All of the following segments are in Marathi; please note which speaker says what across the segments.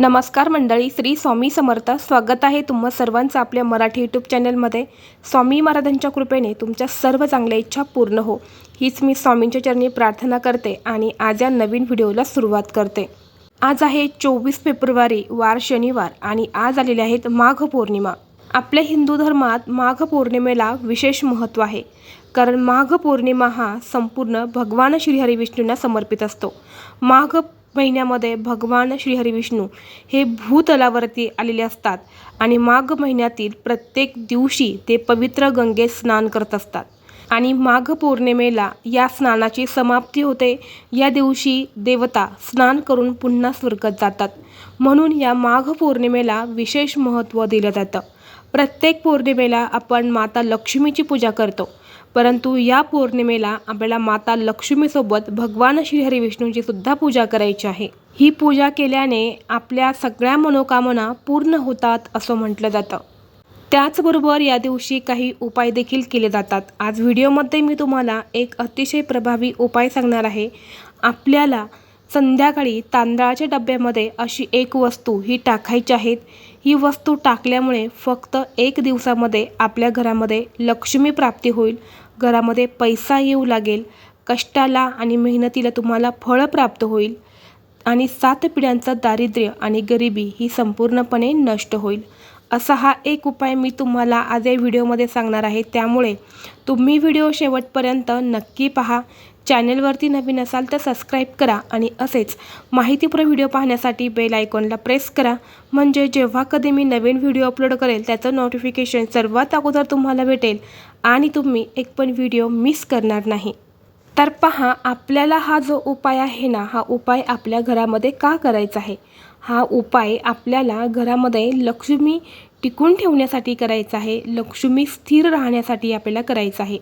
Speaker 1: नमस्कार मंडळी श्री स्वामी समर्थ. स्वागत आहे तुम्हा सर्वांचं आपल्या मराठी यूट्यूब चॅनलमध्ये. स्वामी महाराजांच्या कृपेने तुमच्या सर्व चांगल्या इच्छा पूर्ण हो. हीच मी स्वामींच्या चरणी प्रार्थना करते आणि आज या नवीन व्हिडिओला सुरुवात करते. आज आहे चोवीस फेब्रुवारी वार शनिवार आणि आज आलेले आहेत माघ पौर्णिमा. आपल्या हिंदू धर्मात माघ पौर्णिमेला विशेष महत्त्व आहे. कारण माघ पौर्णिमा हा संपूर्ण भगवान श्रीहरी विष्णूंना समर्पित असतो. माघ महिन्यामध्ये भगवान श्रीहरिविष्णू हे भूतलावरती आलेले असतात आणि माघ महिन्यातील प्रत्येक दिवशी ते पवित्र गंगेत स्नान करत असतात. आणि माघ पौर्णिमेला या स्नानाची समाप्ती होते. या दिवशी देवता स्नान करून पुन्हा स्वर्गात जातात. म्हणून या माघ पौर्णिमेला विशेष महत्त्व दिलं जातं. प्रत्येक पौर्णिमेला आपण माता लक्ष्मीची पूजा करतो. परंतु या पौर्णिमेला आपल्याला माता लक्ष्मीसोबत भगवान श्रीहरी विष्णूंची सुद्धा पूजा करायची आहे. ही पूजा केल्याने आपल्या सगळ्या मनोकामना पूर्ण होतात असं म्हटलं जातं. त्याचबरोबर या दिवशी काही उपाय देखील केले जातात. आज व्हिडिओमध्ये मी तुम्हाला एक अतिशय प्रभावी उपाय सांगणार आहे. आपल्याला संध्याकाळी तांदळाच्या डब्यामध्ये अशी एक वस्तू ही टाकायची आहेत ही वस्तू टाकल्यामुळे फक्त एक दिवसामध्ये आपल्या घरामध्ये लक्ष्मी प्राप्ती होईल. घरामध्ये पैसा येऊ लागेल. कष्टाला आणि मेहनतीला तुम्हाला फळ प्राप्त होईल. आणि सात पिढ्यांचं दारिद्र्य आणि गरिबी ही संपूर्णपणे नष्ट होईल. असा हा एक उपाय मी तुम्हाला आज या व्हिडिओमध्ये सांगणार आहे. त्यामुळे तुम्ही व्हिडिओ शेवटपर्यंत नक्की पहा. चॅनलवरती नवीन असाल तर सबस्क्राईब करा आणि असेच माहितीपूर्ण व्हिडिओ पाहण्यासाठी बेल आयकॉनला प्रेस करा. म्हणजे जेव्हा कधी मी नवीन व्हिडिओ अपलोड करेल त्याचं नोटिफिकेशन सर्वात अगोदर तुम्हाला भेटेल आणि तुम्ही एक पण व्हिडिओ मिस करणार नाही. तर पहा आपल्याला हा जो उपाय आहे ना हा उपाय आपल्या घरामध्ये का करायचा आहे? हा उपाय आपल्याला घरामध्ये लक्ष्मी टिकून ठेवण्यासाठी करायचं आहे लक्ष्मी स्थिर राहण्यासाठी आपल्याला करायचं आहे.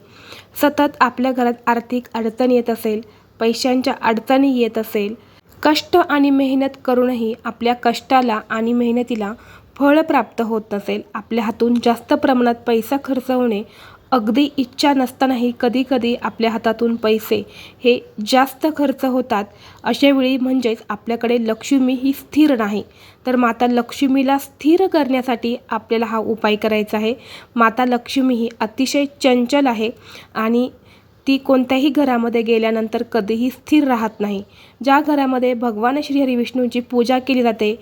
Speaker 1: सतत आपल्या घरात आर्थिक अडचण येत असेल पैशांच्या अडचणी येत असेल कष्ट आणि मेहनत करूनही आपल्या कष्टाला आणि मेहनतीला फळ प्राप्त होत नसेल आपल्या हातून जास्त प्रमाणात पैसा खर्च होणे अगदी इच्छा नसतानाही कधीकधी आपल्या हातातून पैसे हे जास्त खर्च होतात. अशावेळी म्हणजेच आपल्याकडे लक्ष्मी ही स्थिर नाही. तर माता लक्ष्मीला स्थिर करण्यासाठी आपल्याला हा उपाय करायचा आहे. माता लक्ष्मी ही अतिशय चंचल आहे आणि ती कोणत्याही घरामध्ये गेल्यानंतर कधीही स्थिर राहत नाही. ज्या घरामध्ये भगवान श्रीहरी विष्णूंची पूजा केली जाते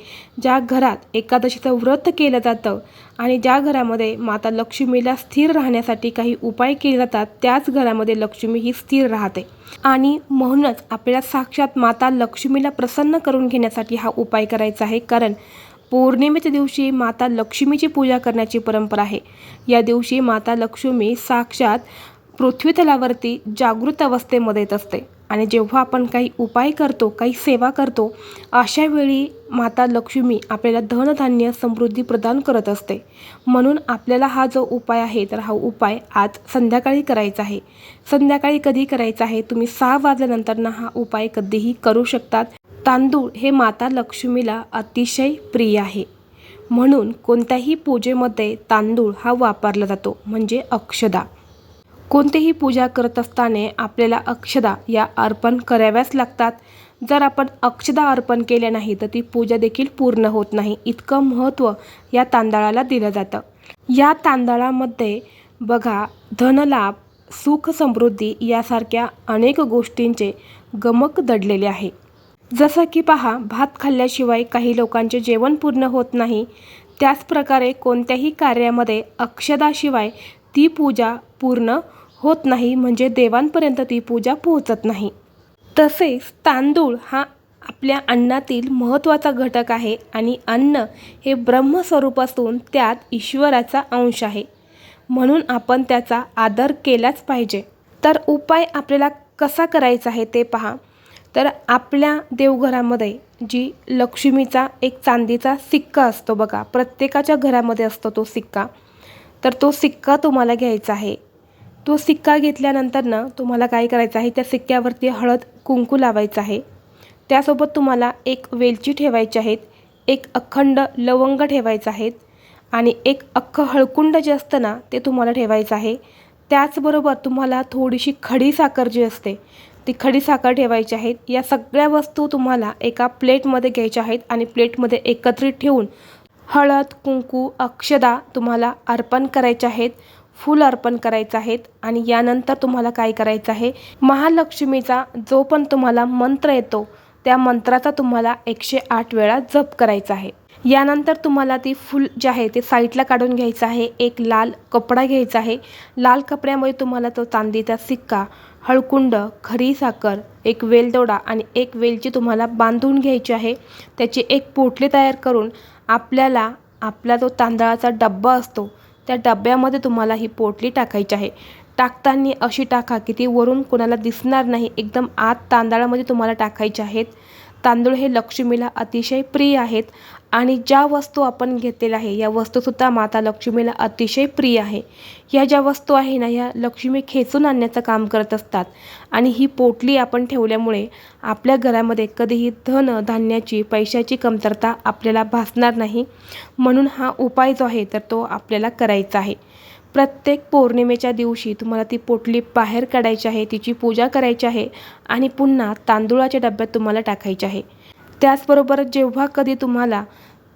Speaker 1: ज्या घरात एकादशीचं व्रत केलं जातं आणि ज्या घरामध्ये माता लक्ष्मीला स्थिर राहण्यासाठी काही उपाय केले जातात त्याच घरामध्ये लक्ष्मी ही स्थिर राहते. आणि म्हणूनच आपल्याला साक्षात माता लक्ष्मीला प्रसन्न करून घेण्यासाठी हा उपाय करायचा आहे कारण पौर्णिमेच्या दिवशी माता लक्ष्मीची पूजा करण्याची परंपरा आहे. या दिवशी माता लक्ष्मी साक्षात पृथ्वीतलावरती जागृत अवस्थेमध्ये येत असते. आणि जेव्हा आपण काही उपाय करतो काही सेवा करतो अशा वेळी माता लक्ष्मी आपल्याला धनधान्य समृद्धी प्रदान करत असते. म्हणून आपल्याला हा जो उपाय आहे तर हा उपाय आज संध्याकाळी करायचा आहे. संध्याकाळी कधी करायचा आहे? तुम्ही सहा वाजल्यानंतरनं हा उपाय कधीही करू शकतात. तांदूळ हे माता लक्ष्मीला अतिशय प्रिय आहे. म्हणून कोणत्याही पूजेमध्ये तांदूळ हा वापरला जातो म्हणजे अक्षदा. कोणतीही पूजा करत असताना आपल्याला अक्षदा या अर्पण कराव्याच लागतात. जर आपण अक्षदा अर्पण केल्या नाही तर ती पूजा देखील पूर्ण होत नाही. इतकं महत्त्व या तांदळाला दिलं जातं. या तांदळामध्ये बघा धनलाभ सुख समृद्धी यासारख्या अनेक गोष्टींचे गमक दडलेले आहे. जसं की पहा भात खाल्ल्याशिवाय काही लोकांचे जेवण पूर्ण होत नाही. त्याच प्रकारे कोणत्याही कार्यामध्ये अक्षदाशिवाय ती पूजा पूर्ण होत नाही म्हणजे देवांपर्यंत ती पूजा पोहोचत नाही. तसेच तांदूळ हा आपल्या अन्नातील महत्त्वाचा घटक आहे आणि अन्न हे ब्रह्मस्वरूप असून त्यात ईश्वराचा अंश आहे. म्हणून आपण त्याचा आदर केलाच पाहिजे. तर उपाय आपल्याला कसा करायचा आहे ते पहा. तर आपल्या देवघरामध्ये जी लक्ष्मीचा एक चांदीचा सिक्का असतो बघा प्रत्येकाच्या घरामध्ये असतो तो सिक्का. तर तो सिक्का तुम्हाला घ्यायचा आहे. तो सिक्का घेतल्यानंतर ना तुम्हाला काय करायचं आहे? त्या सिक्क्यावरती हळद कुंकू लावायचं आहे. त्यासोबत तुम्हाला एक वेलची ठेवायची आहेत एक अखंड लवंग ठेवायचं आहेत आणि एक अख्खं हळकुंड जे असतं ना ते तुम्हाला ठेवायचं आहे. त्याचबरोबर तुम्हाला थोडीशी खडी साखर जी असते ती खडी साखर ठेवायची आहेत. या सगळ्या वस्तू तुम्हाला एका प्लेटमध्ये घ्यायच्या आहेत आणि प्लेटमध्ये एकत्रित ठेवून हळद कुंकू अक्षदा तुम्हाला अर्पण करायचे आहेत फूल अर्पण करायचं आहेत आणि यानंतर तुम्हाला काय करायचं आहे? महालक्ष्मीचा जो पण तुम्हाला मंत्र येतो त्या मंत्राचा तुम्हाला एकशे आठ वेळा जप करायचा आहे. यानंतर तुम्हाला ती फूल जे आहे ते साईडला काढून घ्यायचं आहे. एक लाल कपडा घ्यायचा आहे. लाल कपड्यामध्ये तुम्हाला तो चांदीचा सिक्का हळकुंड खरी साखर एक वेलदोडा आणि एक वेलची तुम्हाला बांधून घ्यायची आहे. त्याची एक पोटली तयार करून आपल्याला आपला जो तांदळाचा डब्बा असतो त्या डब्यामध्ये तुम्हाला ही पोटली टाकायची आहे. टाकताना अशी टाका की ती वरून कोणाला दिसणार नाही. एकदम आत तांदळामध्ये तुम्हाला टाकायचे आहेत. तांदूळ हे लक्ष्मीला अतिशय प्रिय आहेत आणि ज्या वस्तू आपण घेतलेल्या आहे या वस्तूसुद्धा माता लक्ष्मीला अतिशय प्रिय आहे. ह्या ज्या वस्तू आहे ना या लक्ष्मी खेचून आणण्याचं काम करत असतात. आणि ही पोटली आपण ठेवल्यामुळे आपल्या घरामध्ये कधीही धन धान्याची पैशाची कमतरता आपल्याला भासणार नाही. म्हणून हा उपाय जो आहे तर तो आपल्याला करायचा आहे. प्रत्येक पौर्णिमेच्या दिवशी तुम्हाला ती पोटली बाहेर काढायची आहे तिची पूजा करायची आहे आणि पुन्हा तांदुळाच्या डब्यात तुम्हाला टाकायची आहे. त्याचबरोबर जेव्हा कधी तुम्हाला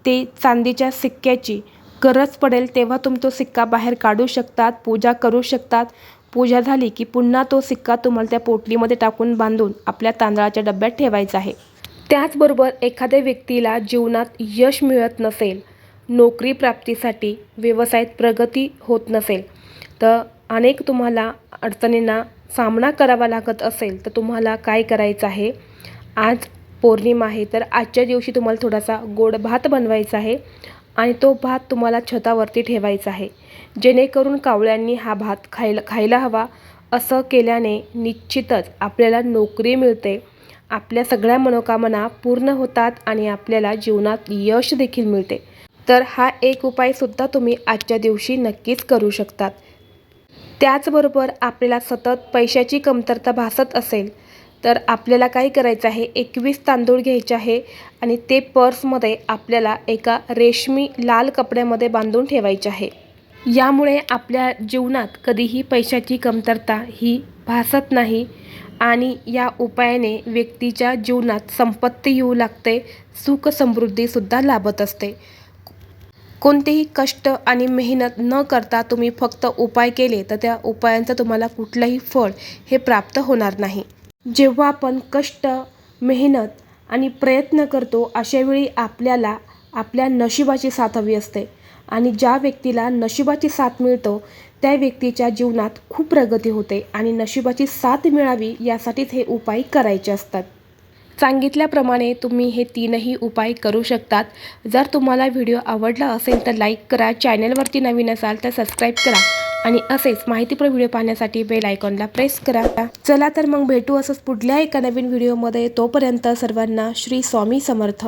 Speaker 1: ते चांदीच्या सिक्क्याची गरज पडेल तेव्हा तुम्ही तो सिक्का बाहेर काढू शकतात पूजा करू शकतात. पूजा झाली की पुन्हा तो सिक्का तुम्हाला त्या पोटलीमध्ये टाकून बांधून आपल्या तांदळाच्या डब्यात ठेवायचा आहे. त्याचबरोबर एखाद्या व्यक्तीला जीवनात यश मिळत नसेल नोकरी प्राप्तीसाठी व्यवसायात प्रगती होत नसेल तर अनेक तुम्हाला अडचणींना सामना करावा लागत असेल तर तुम्हाला काय करायचं आहे? आज पौर्णिमा आहे तर आजच्या दिवशी तुम्हाला थोडासा गोड भात बनवायचा आहे आणि तो भात तुम्हाला छतावरती ठेवायचा आहे. जेणेकरून कावळ्यांनी हा भात खायला खायला हवा. असं केल्याने निश्चितच आपल्याला नोकरी मिळते. आपल्या सगळ्या मनोकामना पूर्ण होतात आणि आपल्याला जीवनात यश देखील मिळते. तर हा एक उपायसुद्धा तुम्ही आजच्या दिवशी नक्कीच करू शकतात. त्याचबरोबर आपल्याला सतत पैशाची कमतरता भासत असेल तर आपल्याला काय करायचं आहे? एकवीस तांदूळ घ्यायचे आहे आणि ते पर्समध्ये आपल्याला एका रेशमी लाल कपड्यामध्ये बांधून ठेवायचे आहे. यामुळे आपल्या जीवनात कधीही पैशाची कमतरता ही भासत नाही आणि या उपायाने व्यक्तीच्या जीवनात संपत्ती येऊ लागते सुख समृद्धीसुद्धा लाभत असते. कोणतेही कष्ट आणि मेहनत न करता तुम्ही फक्त उपाय केले तर त्या उपायांचं तुम्हाला कुठलंही फळ हे प्राप्त होणार नाही. जेव्हा आपण कष्ट मेहनत आणि प्रयत्न करतो अशावेळी आपल्याला आपल्या नशिबाची साथ हवी असते. आणि ज्या व्यक्तीला नशिबाची साथ मिळतो त्या व्यक्तीच्या जीवनात खूप प्रगती होते आणि नशिबाची साथ मिळावी यासाठीच हे उपाय करायचे असतात. सांगितल्याप्रमाणे तुम्ही हे तीनही उपाय करू शकतात. जर तुम्हाला व्हिडिओ आवडला असेल तर लाईक करा चॅनलवरती नवीन असाल तर सबस्क्राईब करा आणि असेच माहितीपूर्ण व्हिडिओ पाहण्यासाठी बेल आयकॉनला प्रेस करा. चला तर मग भेटू असंच पुढल्या एका नवीन व्हिडिओमध्ये. तोपर्यंत सर्वांना श्री स्वामी समर्थ.